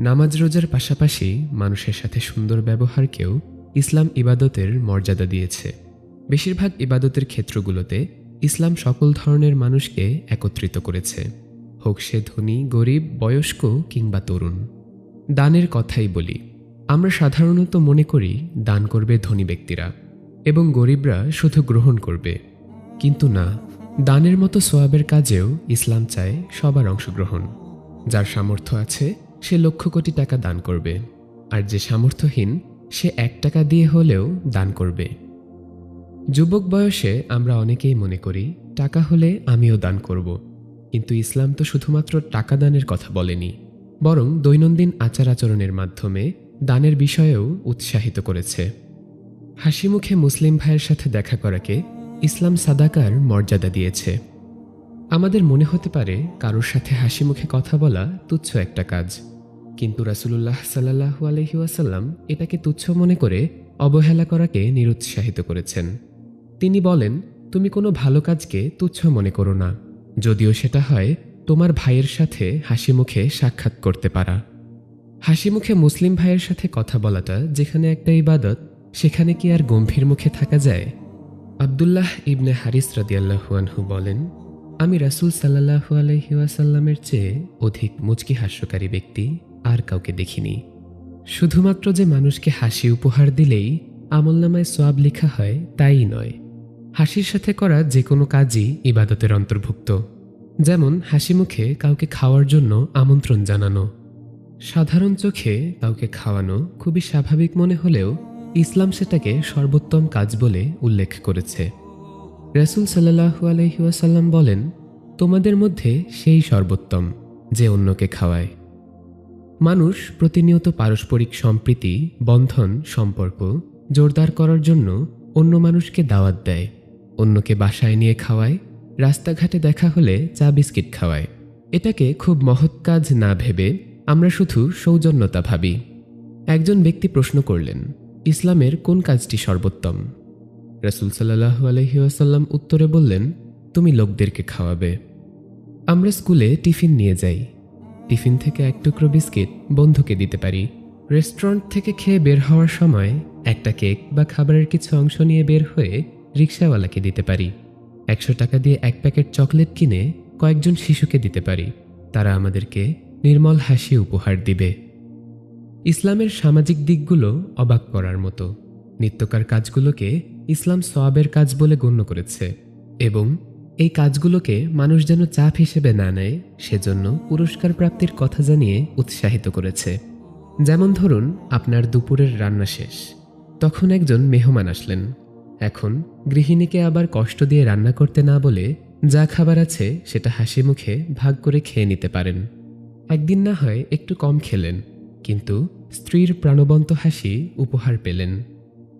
নামাজ রোজার পাশাপাশি মানুষের সাথে সুন্দর ব্যবহারকেও ইসলাম ইবাদতের মর্যাদা দিয়েছে। বেশিরভাগ ইবাদতের ক্ষেত্রগুলোতে ইসলাম সকল ধরনের মানুষকে একত্রিত করেছে। হোক সে ধনী, গরিব, বয়স্ক কিংবা তরুণ। দানের কথাই বলি। আমরা সাধারণত মনে করি দান করবে ধনী ব্যক্তিরা এবং গরিবরা শুধু গ্রহণ করবে। কিন্তু না, দানের মতো সোয়াবের কাজেও ইসলাম চায় সবার অংশগ্রহণ। যার সামর্থ্য আছে সে লক্ষ কোটি টাকা দান করবে, আর যে সামর্থ্যহীন, সে এক টাকা দিয়ে হলেও দান করবে। যুবক বয়সে আমরা অনেকেই মনে করি, টাকা হলে আমিও দান করব। কিন্তু ইসলাম তো শুধুমাত্র টাকা দানের কথা বলেনি, বরং দৈনন্দিন আচার আচরণের মাধ্যমে দানের বিষয়েও উৎসাহিত করেছে। হাসি মুখে মুসলিম ভাইয়ের সাথে দেখা করাকে ইসলাম সাদাকার মর্যাদা দিয়েছে। আমাদের মনে হতে পারে কারোর সাথে হাসি মুখে কথা বলা তুচ্ছ একটা কাজ। কিন্তু রাসুলুল্লাহ সাল্লাহু আলহিউসাল্লাম এটাকে তুচ্ছ মনে করে অবহেলা করাকে নিরুৎসাহিত করেছেন। তিনি বলেন, তুমি কোনো ভালো কাজকে তুচ্ছ মনে করো না। যদিও সেটা হয়, তোমার ভাইয়ের সাথে হাসি মুখে সাক্ষাৎ করতে পারা। হাসি মুখে মুসলিম ভাইয়ের সাথে কথা বলাটা যেখানে একটা ইবাদত, সেখানে কি আর গম্ভীর মুখে থাকা যায়? আবদুল্লাহ ইবনে হারিস রাদিয়াল্লাহুয়ানহু বলেন আমি রাসুল সাল্লাহু আলহিউসাল্লামের চেয়ে অধিক মুচকি হাস্যকারী ব্যক্তি আর কাউকে দেখিনি। শুধুমাত্র যে মানুষকে হাসি উপহার দিলেই আমলনামায় সোয়াব লেখা হয় তাই নয়। হাসির সাথে করা যে কোনো কাজই ইবাদতের অন্তর্ভুক্ত। যেমন হাসি মুখে কাউকে খাওয়ার জন্য আমন্ত্রণ জানানো। সাধারণ চোখে কাউকে খাওয়ানো খুবই স্বাভাবিক মনে হলেও ইসলাম সেটাকে সর্বোত্তম কাজ বলে উল্লেখ করেছে। রসুল সাল্লাহু আলহিউসাল্লাম বলেন, তোমাদের মধ্যে সেই সর্বোত্তম, যে অন্যকে খাওয়ায়। মানুষ প্রতিনিয়ত পারস্পরিক সম্প্রীতি, বন্ধন, সম্পর্ক জোরদার করার জন্য অন্য মানুষকে দাওয়াত দেয়, অন্যকে বাসায় নিয়ে খাওয়ায়, রাস্তাঘাটে দেখা হলে চা বিস্কিট খাওয়ায়। এটাকে খুব মহৎ কাজ না ভেবে আমরা শুধু সৌজন্যতা ভাবি। একজন ব্যক্তি প্রশ্ন করলেন, ইসলামের কোন কাজটি সর্বোত্তম? রসুল সাল্লাহু আলহিউসাল্লাম উত্তরে বললেন, তুমি লোকদেরকে খাওয়াবে। আমরা স্কুলে টিফিন নিয়ে যাই। টিফিন থেকে এক টুকরো বিস্কিট বন্ধুকে দিতে পারি। রেস্টুরেন্ট থেকে খেয়ে বের হওয়ার সময় একটা কেক বা খাবারের কিছু অংশ নিয়ে বের হয়ে রিক্সাওয়ালাকে দিতে পারি। একশো টাকা দিয়ে এক প্যাকেট চকলেট কিনে কয়েকজন শিশুকে দিতে পারি। তারা আমাদেরকে নির্মল হাসি উপহার দিবে। ইসলামের সামাজিক দিকগুলো অবাক করার মতো। নিত্যকার কাজগুলোকে ইসলাম সোয়াবের কাজ বলে গণ্য করেছে এবং এই কাজগুলোকে মানুষ যেন চাপ হিসেবে না নেয়, সেজন্য পুরস্কার প্রাপ্তির কথা জানিয়ে উৎসাহিত করেছে। যেমন ধরুন, আপনার দুপুরের রান্না শেষ। তখন একজন মেহমান আসলেন। এখন গৃহিণীকে আবার কষ্ট দিয়ে রান্না করতে না বলে যা খাবার আছে সেটা হাসি মুখে ভাগ করে খেয়ে নিতে পারেন। একদিন না হয় একটু কম খেলেন, কিন্তু স্ত্রীর প্রাণবন্ত হাসি উপহার পেলেন।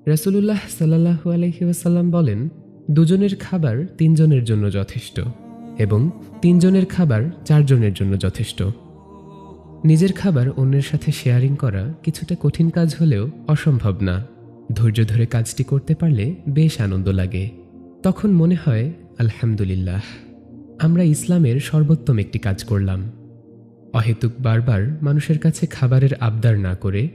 রসুলুল্লাহ সাল্লাহু আলহিউসাল্লাম বলেন, দুজনের খাবার তিনজনের জন্য যথেষ্ট এবং তিনজনের খাবার চারজনের জন্য যথেষ্ট। নিজের খাবার অন্যের সাথে শেয়ারিং করা কিছুটা কঠিন কাজ হলেও অসম্ভব না। ধৈর্য ধরে কাজটি করতে পারলে বেশ আনন্দ লাগে। তখন মনে হয়, আলহামদুলিল্লাহ, আমরা ইসলামের সর্বোত্তম একটি কাজ করলাম। অহেতুক বারবার মানুষের কাছে খাবারের আবদার না করে